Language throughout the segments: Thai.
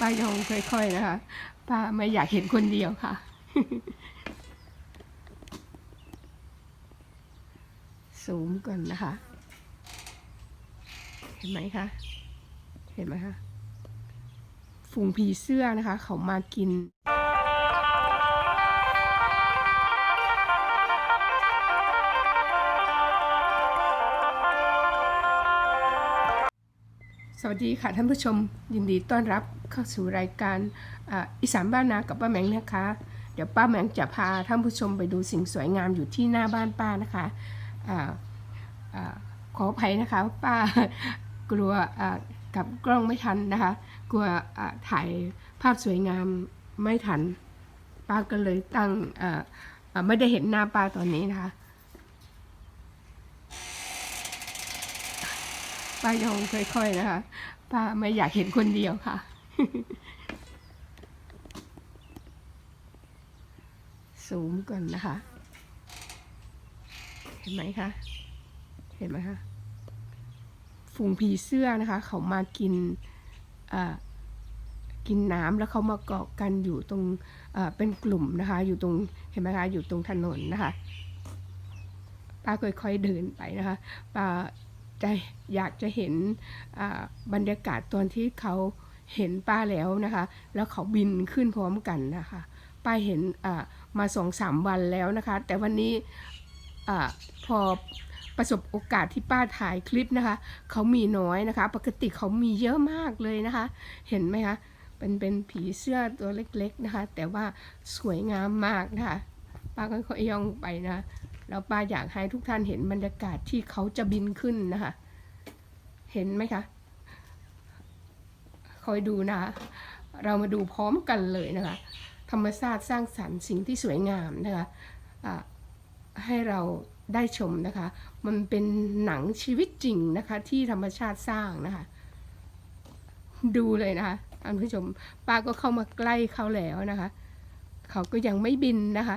ป้ายองค่อยๆนะคะ ป้าไม่อยากเห็นคนเดียวค่ะซูมก่อนนะคะ เห็นไหมคะ เห็นไหมคะ ฝูงผีเสื้อนะคะ เขามากิน สวัสดีค่ะท่านผู้ชมยินดีต้อนรับเข้าสู่รายการอีสานบ้านนากับป้าแมงนะคะ เดี๋ยวป้าแมงจะพาท่านผู้ชมไปดูสิ่งสวยงามอยู่ที่หน้าบ้านป้านะคะอาอ่าขออภัยนะคะ ป้ากลัวกับกล้องไม่ทันนะคะ กลัวถ่ายภาพสวยงามไม่ทัน ป้าก็เลยตั้งไม่ได้เห็นหน้าป้าตอนนี้นะคะ ป้ายองค่อยๆนะคะ ป้าไม่อยากเห็นคนเดียวค่ะซูมก่อนนะคะ เห็นไหมคะ เห็นไหมคะ ฝูงผีเสื้อนะคะ เขามากินอ่ากินน้ำแล้วเขามาเกาะกันอยู่ตรงเป็นกลุ่มนะคะ อยู่ตรงเห็นไหมคะอยู่ตรงถนนนะคะป้าค่อยๆเดินไปนะคะป้า จะอยากจะเห็นบรรยากาศตอนที่เขาเห็นป้าแล้วนะคะ แล้วเขาบินขึ้นพร้อมกันนะคะ ป้าเห็นมาสองสามวันแล้วนะคะ แต่วันนี้อพอประสบโอกาสที่ป้าถ่ายคลิปนะคะ เขามีน้อยนะคะ ปกติเขามีเยอะมากเลยนะคะ เห็นไหมคะ เป็นเป็นผีเสื้อตัวเล็กๆนะคะ แต่ว่าสวยงามมากนะคะ ป้าก็ค่อยย่องไปนะ แล้วป้าอยากให้ทุกท่านเห็นบรรยากาศที่เขาจะบินขึ้นนะคะ เห็นไหมคะคอยดูนะคะเรามาดูพร้อมกันเลยนะคะ ธรรมชาติสร้างสรรค์สิ่งที่สวยงามนะคะอ่าให้เราได้ชมนะคะ มันเป็นหนังชีวิตจริงนะคะ ที่ธรรมชาติสร้างนะคะ ดูเลยนะคะท่านผู้ชมป้าก็เข้ามาใกล้เขาแล้วนะคะ เขาก็ยังไม่บินนะคะ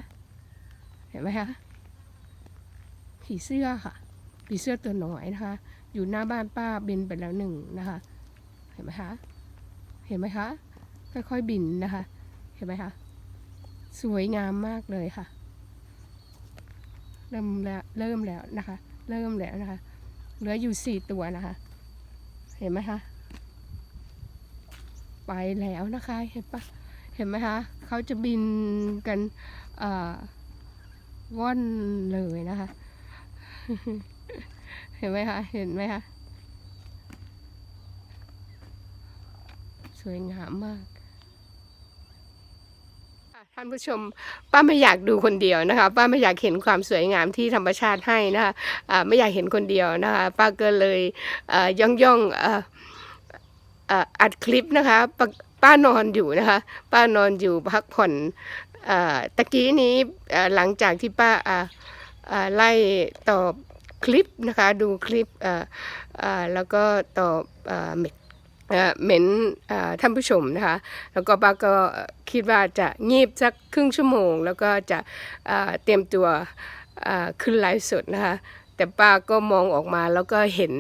เห็นไหมคะ ผีเสื้อค่ะ ผีเสื้อตัวน้อยนะคะ อยู่หน้าบ้านป้าบินไปแล้วหนึ่งนะคะ เห็นไหมคะ เห็นไหมคะ ค่อยๆบินนะคะ เห็นไหมคะ สวยงามมากเลยค่ะ เริ่มแล้วเริ่มแล้วนะคะ เริ่มแล้วนะคะ เหลืออยู่สี่ตัวนะคะ เห็นไหมคะ ไปแล้วนะคะ เห็นปะเห็นไหมคะ เขาจะบินกันอ่อว่อนเลยนะคะ เห็นไหมคะ เห็นไหมคะ สวยงามมากท่านผู้ชมป้าไม่อยากดูคนเดียวนะคะป้าไม่อยากเห็นความสวยงามที่ธรรมชาติให้นะคะไม่อยากเห็นคนเดียวนะคะป้าก็เลยย่องย่องอ,อัดคลิปนะคะป้าป้านอนอยู่นะคะป้านอนอยู่พักผ่อนอ่อตะกี้นี้หลังจากที่ป้าอ่าอ่า ไล่ตอบคลิปนะคะดูคลิปแล้วก็ตอบเมเอ่อเหม็นท่านผู้ชมนะคะแล้วก็ป้าก็คิดว่าจะงีบสักครึ่งชั่วโมง แล้วก็จะเตรียมตัวขึ้นไลฟ์สดนะคะแต่ป้าก็มองออกมาแล้วก็เห็น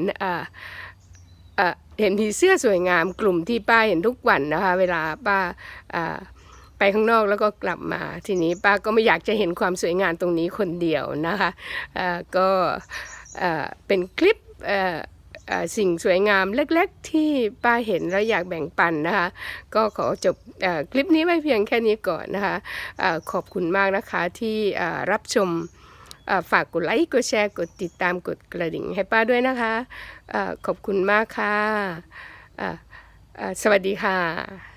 เห็นผีเสื้อสวยงามกลุ่มที่ป้าเห็นทุกวันนะคะเวลาป้า ไปข้างนอกแล้วก็กลับมา ทีนี้ป้าก็ไม่อยากจะเห็นความสวยงามตรงนี้คนเดียวนะคะก็เป็นคลิปสิ่งสวยงามเล็กๆ ที่ป้าเห็นแล้วอยากแบ่งปันนะคะ ก็ขอจบอคลิปนี้ไว้เพียงแค่นี้ก่อนนะคะออขอบคุณมากนะคะที่รับชมฝากกดไลค์กดแชร์กดติดตามกดกระดิ่งให้ป้าด้วยนะคะออขอบคุณมากค่ะเอ่อเอ่อสวัสดีค่ะ